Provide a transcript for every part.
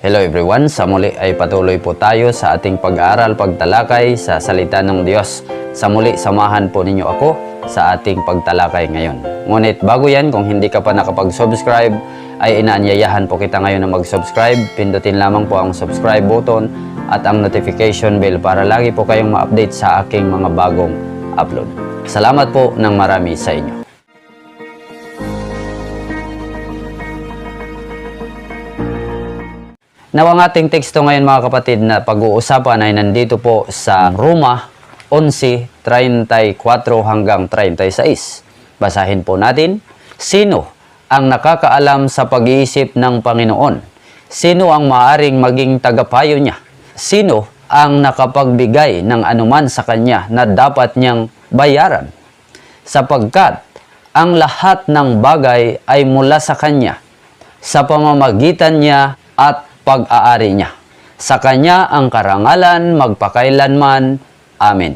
Hello everyone, sa muli ay patuloy po tayo sa ating pag-aaral, pagtalakay sa salita ng Diyos. Sa muli, samahan po ninyo ako sa ating pagtalakay ngayon. Ngunit bago yan, kung hindi ka pa nakapag-subscribe, ay inaanyayahan po kita ngayon na mag-subscribe. Pindutin lamang po ang subscribe button at ang notification bell para lagi po kayong ma-update sa aking mga bagong upload. Salamat po ng marami sa inyo. Now, ang ating teksto ngayon mga kapatid na pag-uusapan ay nandito po sa Roma 11.34 hanggang 36. Basahin po natin. Sino ang nakakaalam sa pag-iisip ng Panginoon? Sino ang maaring maging tagapayo niya? Sino ang nakapagbigay ng anuman sa kanya na dapat niyang bayaran? Sapagkat ang lahat ng bagay ay mula sa kanya sa pamamagitan niya at pag-aari niya. Sa Kanya ang karangalan magpakailanman. Amen.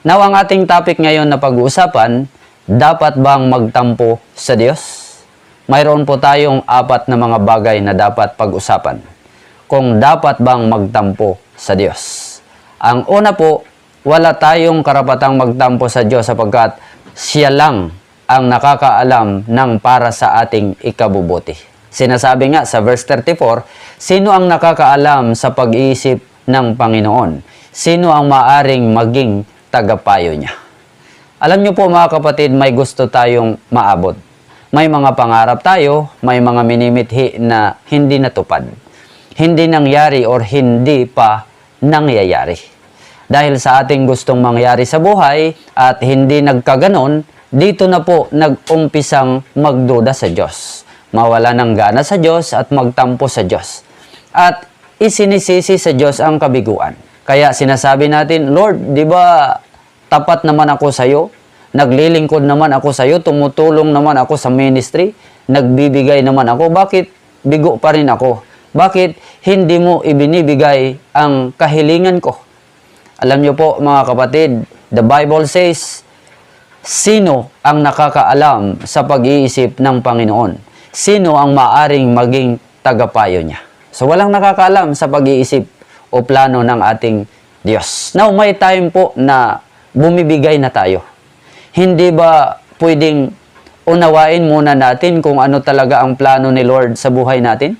Now, ang ating topic ngayon na pag-uusapan, dapat bang magtampo sa Diyos? Mayroon po tayong apat na mga bagay na dapat pag-usapan. Kung dapat bang magtampo sa Diyos. Ang una po, wala tayong karapatang magtampo sa Diyos sapagkat siya lang ang nakakaalam ng para sa ating ikabubuti. Sinasabi nga sa verse 34, sino ang nakakaalam sa pag-iisip ng Panginoon? Sino ang maaring maging tagapayo niya? Alam niyo po mga kapatid, may gusto tayong maabot. May mga pangarap tayo, may mga minimithi na hindi natupad. Hindi nangyari or hindi pa nangyayari. Dahil sa ating gustong mangyari sa buhay at hindi nagkaganon, dito na po nag-umpisang magduda sa Diyos mawala ng gana sa Diyos at magtampo sa Diyos. At isinisisi sa Diyos ang kabiguan. Kaya sinasabi natin, Lord, di ba tapat naman ako sa iyo? Naglilingkod naman ako sa iyo, tumutulong naman ako sa ministry, nagbibigay naman ako, bakit bigo pa rin ako? Bakit hindi mo ibinibigay ang kahilingan ko? Alam niyo po mga kapatid, the Bible says, sino ang nakakaalam sa pag-iisip ng Panginoon? Sino ang maaring maging tagapayo niya? So walang nakakaalam sa pag-iisip o plano ng ating Diyos. Now, may time po na bumibigay na tayo. Hindi ba pwedeng unawain muna natin kung ano talaga ang plano ni Lord sa buhay natin?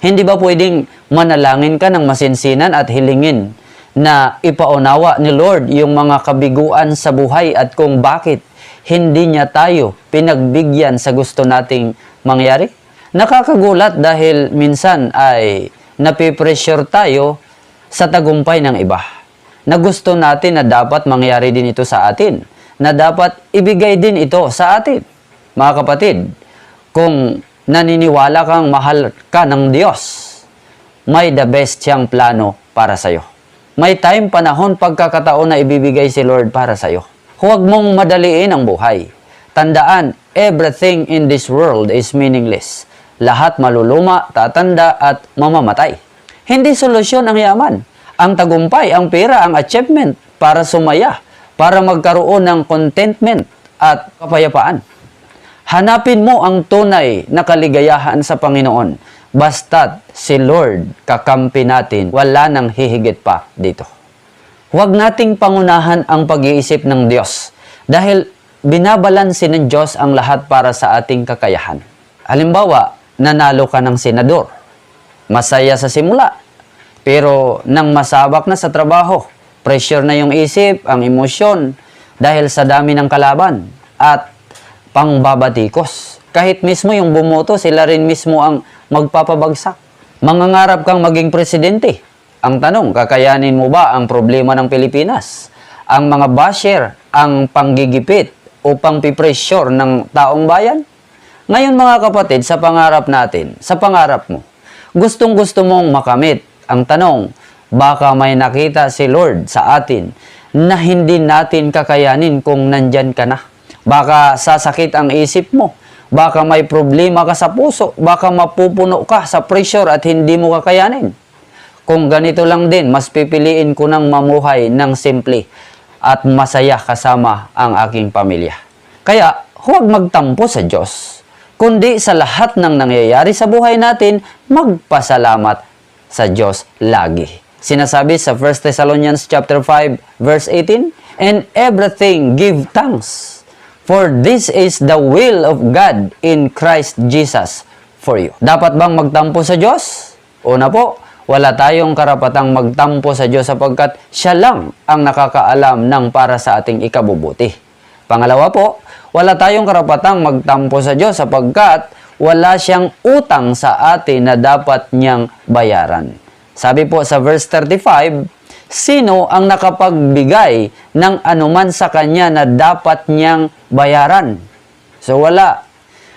Hindi ba pwedeng manalangin ka ng masinsinan at hilingin na ipaunawa ni Lord yung mga kabiguan sa buhay at kung bakit hindi niya tayo pinagbigyan sa gusto nating mangyari? Nakakagulat dahil minsan ay napipressure tayo sa tagumpay ng iba. Na gusto natin na dapat mangyari din ito sa atin. Na dapat ibigay din ito sa atin. Mga kapatid, kung naniniwala kang mahal ka ng Diyos, may the best siyang plano para sa'yo. May time, panahon, pagkakataon na ibibigay si Lord para sa'yo. Huwag mong madaliin ang buhay. Tandaan, everything in this world is meaningless. Lahat maluluma, tatanda at mamamatay. Hindi solusyon ang yaman. Ang tagumpay, ang pera, ang achievement para sumaya, para magkaroon ng contentment at kapayapaan. Hanapin mo ang tunay na kaligayahan sa Panginoon. Basta't si Lord kakampi natin, wala nang hihigit pa dito. Huwag nating pangunahan ang pag-iisip ng Diyos dahil binabalansin ng Diyos ang lahat para sa ating kakayahan. Halimbawa, nanalo ka ng senador. Masaya sa simula, pero nang masabak na sa trabaho, pressure na yung isip, ang emosyon, dahil sa dami ng kalaban at pangbabatikos. Kahit mismo yung bumoto, sila rin mismo ang magpapabagsak. Mangangarap kang maging presidente. Ang tanong, kakayanin mo ba ang problema ng Pilipinas? Ang mga basher, ang panggigipit o pangpipressure ng taong bayan? Ngayon mga kapatid, sa pangarap natin, sa pangarap mo, gustong gusto mong makamit. Ang tanong, baka may nakita si Lord sa atin na hindi natin kakayanin kung nandyan ka na. Baka sasakit ang isip mo. Baka may problema ka sa puso. Baka mapupuno ka sa pressure at hindi mo kakayanin. Kung ganito lang din, mas pipiliin ko ng mamuhay ng simple at masaya kasama ang aking pamilya. Kaya huwag magtampo sa Diyos. kundi sa lahat ng nangyayari sa buhay natin, magpasalamat sa Diyos lagi. Sinasabi sa 1 Thessalonians chapter 5 verse 18, And everything give thanks, for this is the will of God in Christ Jesus for you. Dapat bang magtampo sa Diyos? Una po, wala tayong karapatang magtampo sa Diyos sapagkat siya lang ang nakakaalam ng para sa ating ikabubuti. Pangalawa po, wala tayong karapatang magtampo sa Diyos sapagkat wala siyang utang sa atin na dapat niyang bayaran. Sabi po sa verse 35, sino ang nakapagbigay ng anuman sa kanya na dapat niyang bayaran? So wala.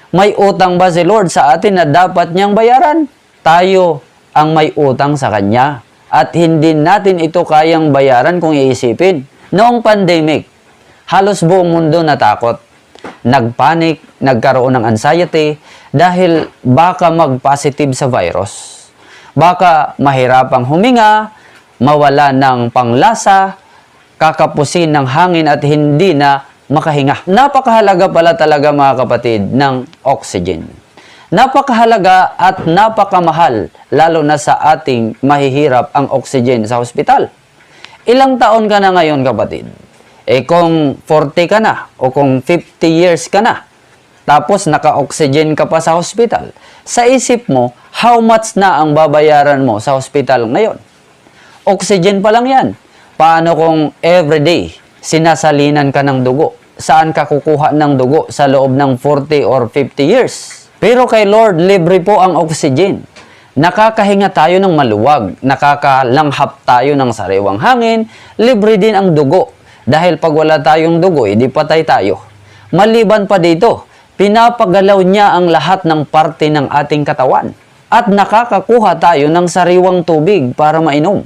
May utang ba si Lord sa atin na dapat niyang bayaran? Tayo ang may utang sa Kanya. At hindi natin ito kayang bayaran kung iisipin. Noong pandemic, halos buong mundo natakot. Nagpanik, nagkaroon ng anxiety dahil baka mag-positive sa virus. Baka mahirapang huminga, mawala ng panglasa, kakapusin ng hangin at hindi na makahinga. Napakahalaga pala talaga mga kapatid ng oxygen. Napakahalaga at napakamahal lalo na sa ating mahihirap ang oxygen sa ospital. Ilang taon ka na ngayon kapatid? Eh kung 40 ka na o kung 50 years ka na, tapos naka-oxygen ka pa sa hospital, sa isip mo, how much na ang babayaran mo sa hospital ngayon? Oxygen pa lang yan. Paano kung everyday sinasalinan ka ng dugo? Saan ka kukuha ng dugo sa loob ng 40 or 50 years? Pero kay Lord, libre po ang oxygen. Nakakahinga tayo ng maluwag, nakakalanghap tayo ng sariwang hangin, libre din ang dugo. Dahil pag wala tayong dugo, edi patay tayo. Maliban pa dito, pinapagalaw niya ang lahat ng parte ng ating katawan. At nakakakuha tayo ng sariwang tubig para mainom.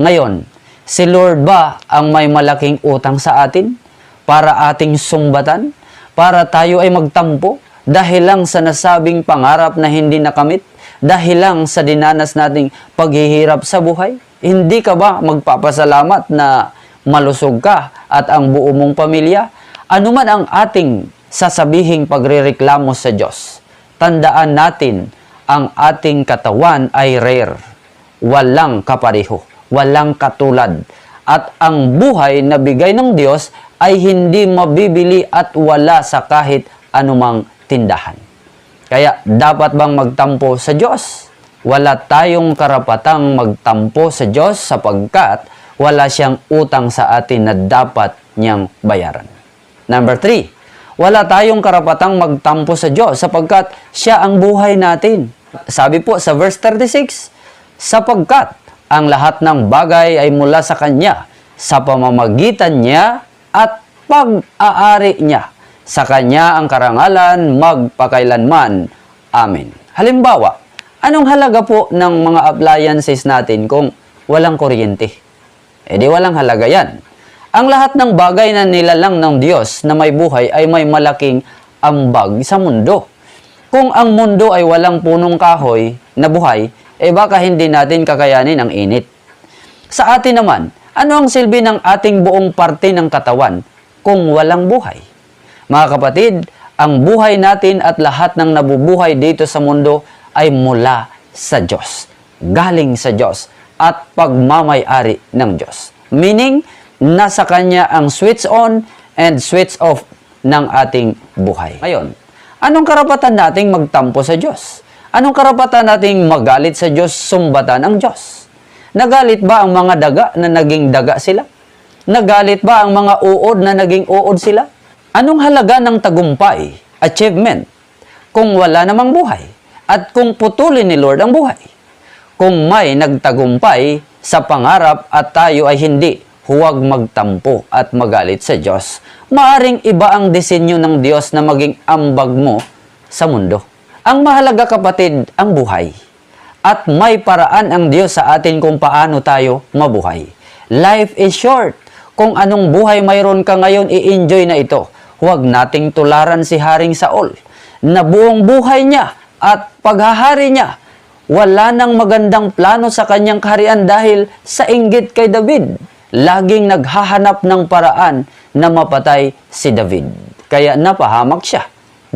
Ngayon, si Lord ba ang may malaking utang sa atin? Para ating sumbatan? Para tayo ay magtampo? Dahil lang sa nasabing pangarap na hindi nakamit? Dahil lang sa dinanas nating paghihirap sa buhay? Hindi ka ba magpapasalamat na malusog ka at ang buo mong pamilya? Ano man ang ating sasabihing pagrereklamo sa Diyos, tandaan natin ang ating katawan ay rare. Walang kapareho, walang katulad. At ang buhay na bigay ng Diyos ay hindi mabibili at wala sa kahit anumang tindahan. Kaya dapat bang magtampo sa Diyos? Wala tayong karapatang magtampo sa Diyos sapagkat wala siyang utang sa atin na dapat niyang bayaran. Number three, wala tayong karapatang magtampo sa Diyos sapagkat siya ang buhay natin. Sabi po sa verse 36, sapagkat ang lahat ng bagay ay mula sa Kanya sa pamamagitan niya at pag-aari niya. Sa Kanya ang karangalan magpakailanman. Amen. Halimbawa, anong halaga po ng mga appliances natin kung walang kuryente? E di walang halaga yan. Ang lahat ng bagay na nilalang ng Diyos na may buhay ay may malaking ambag sa mundo. Kung ang mundo ay walang punong kahoy na buhay, eh baka hindi natin kakayanin ang init. Sa atin naman, ano ang silbi ng ating buong parte ng katawan kung walang buhay? Mga kapatid, ang buhay natin at lahat ng nabubuhay dito sa mundo ay mula sa Diyos. Galing sa Diyos at pagmamayari ng Diyos. Meaning, nasa Kanya ang switch on and switch off ng ating buhay. Ngayon, anong karapatan nating magtampo sa Diyos? Anong karapatan nating magalit sa Diyos, sumbatan ang Diyos? Nagalit ba ang mga daga na naging daga sila? Nagalit ba ang mga uod na naging uod sila? Anong halaga ng tagumpay, achievement, kung wala namang buhay? At kung putulin ni Lord ang buhay? Kung may nagtagumpay sa pangarap at tayo ay hindi, huwag magtampo at magalit sa Diyos. Maaring iba ang disenyo ng Diyos na maging ambag mo sa mundo. Ang mahalaga kapatid, ang buhay. At may paraan ang Diyos sa atin kung paano tayo mabuhay. Life is short. Kung anong buhay mayroon ka ngayon, i-enjoy na ito. Huwag nating tularan si Haring Saul na buong buhay niya at paghahari niya wala nang magandang plano sa kanyang kaharian dahil sa inggit kay David. Laging naghahanap ng paraan na mapatay si David. Kaya napahamak siya.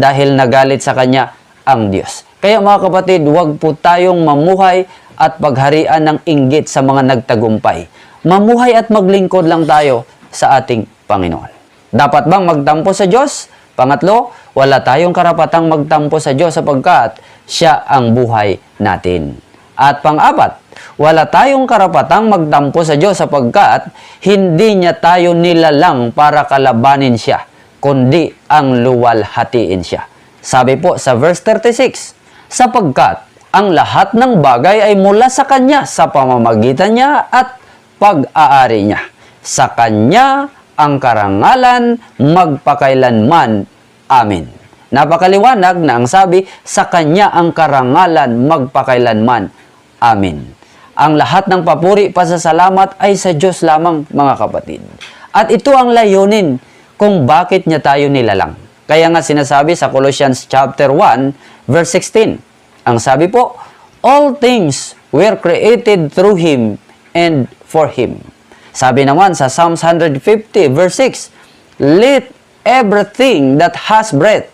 dahil nagalit sa kanya ang Diyos. Kaya mga kapatid, huwag po tayong mamuhay at pagharian ng inggit sa mga nagtagumpay. Mamuhay at maglingkod lang tayo sa ating Panginoon. Dapat bang magtampo sa Diyos? Pangatlo, wala tayong karapatang magtampo sa Diyos sapagkat siya ang buhay natin. At pang-apat, wala tayong karapatang magtampo sa Diyos sapagkat hindi niya tayo nilalang para kalabanin siya, kundi ang luwalhatiin siya. Sabi po sa verse 36, sapagkat ang lahat ng bagay ay mula sa Kanya sa pamamagitan niya at pag-aari niya. Sa Kanya ang karangalan magpakailanman. Amin. Napakaliwanag na ang sabi, sa Kanya ang karangalan magpakailanman. Amin. Ang lahat ng papuri, pasasalamat ay sa Diyos lamang, mga kapatid. At ito ang layunin kung bakit niya tayo nilalang. Kaya nga sinasabi sa Colossians chapter 1, verse 16. Ang sabi po, All things were created through Him and for Him. Sabi naman sa Psalms 150, verse 6, Let everything that has breath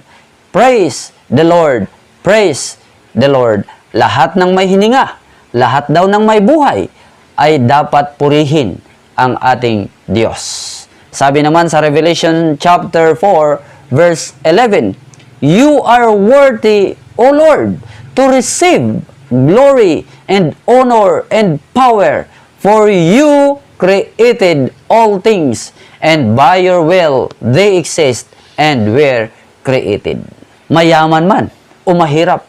praise the Lord. Praise the Lord. Lahat ng may hininga, lahat daw ng may buhay, ay dapat purihin ang ating Diyos. Sabi naman sa Revelation chapter 4, verse 11, You are worthy, O Lord, to receive glory and honor and power, for you created all things, and by your will they exist and were created. Mayaman man o mahirap,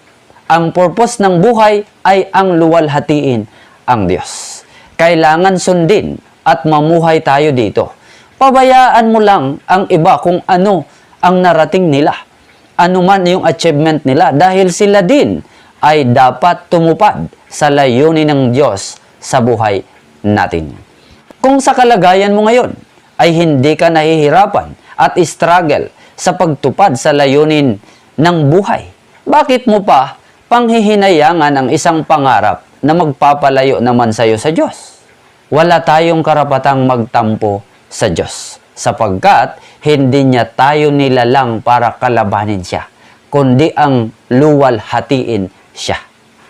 ang purpose ng buhay ay ang luwalhatiin ang Diyos. Kailangan sundin at mamuhay tayo dito. Pabayaan mo lang ang iba kung ano ang narating nila. Ano man yung achievement nila dahil sila din ay dapat tumupad sa layunin ng Diyos sa buhay natin. Kung sa kalagayan mo ngayon ay hindi ka nahihirapan at struggle sa pagtupad sa layunin ng buhay, bakit mo pa panghihinayangan ang isang pangarap na magpapalayo naman sa iyo sa Diyos? Wala tayong karapatang magtampo sa Diyos sapagkat hindi niya tayo nilalang para kalabanin siya, kundi ang luwal hatiin siya.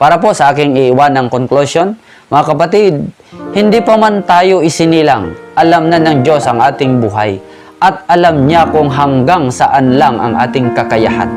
Para po sa aking iiwan ng conclusion, mga kapatid, hindi pa man tayo isinilang, alam na ng Diyos ang ating buhay at alam niya kung hanggang saan lang ang ating kakayahan.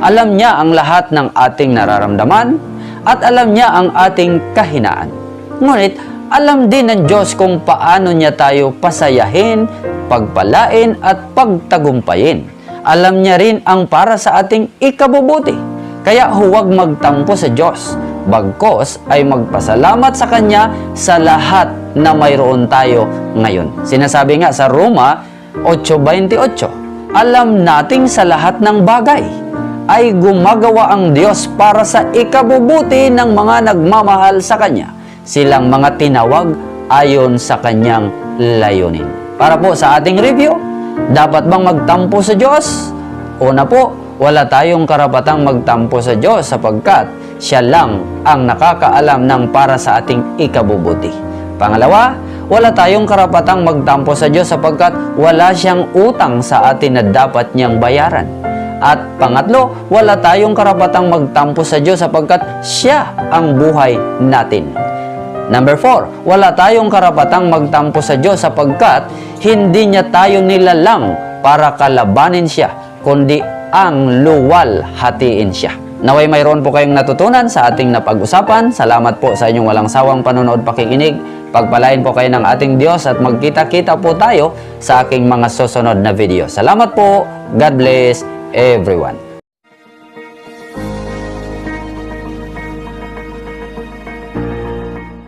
Alam niya ang lahat ng ating nararamdaman at alam niya ang ating kahinaan. Ngunit alam din ng Diyos kung paano niya tayo pasayahin, pagpalain at pagtagumpayin. Alam niya rin ang para sa ating ikabubuti. Kaya huwag magtampo sa Diyos. Bagkos ay magpasalamat sa Kanya sa lahat na mayroon tayo ngayon. Sinasabi nga sa Roma 8.28, Alam nating sa lahat ng bagay ay gumagawa ang Diyos para sa ikabubuti ng mga nagmamahal sa Kanya. Silang mga tinawag ayon sa Kanyang layunin. Para po sa ating review, dapat bang magtampo sa Diyos? Una po, wala tayong karapatang magtampo sa Diyos sapagkat siya lang ang nakakaalam ng para sa ating ikabubuti. Pangalawa, wala tayong karapatang magtampo sa Diyos sapagkat wala siyang utang sa atin na dapat niyang bayaran. At pangatlo, wala tayong karapatang magtampo sa Diyos sapagkat siya ang buhay natin. Number 4, wala tayong karapatang magtampo sa Diyos sapagkat hindi niya tayo nilalang para kalabanin siya, kundi ang luwal hatiin siya. Naway mayroon po kayong natutunan sa ating napag-usapan. Salamat po sa inyong walang sawang panonood pakikinig. Pagpalain po kayo ng ating Diyos at magkita-kita po tayo sa aking mga susunod na video. Salamat po. God bless everyone.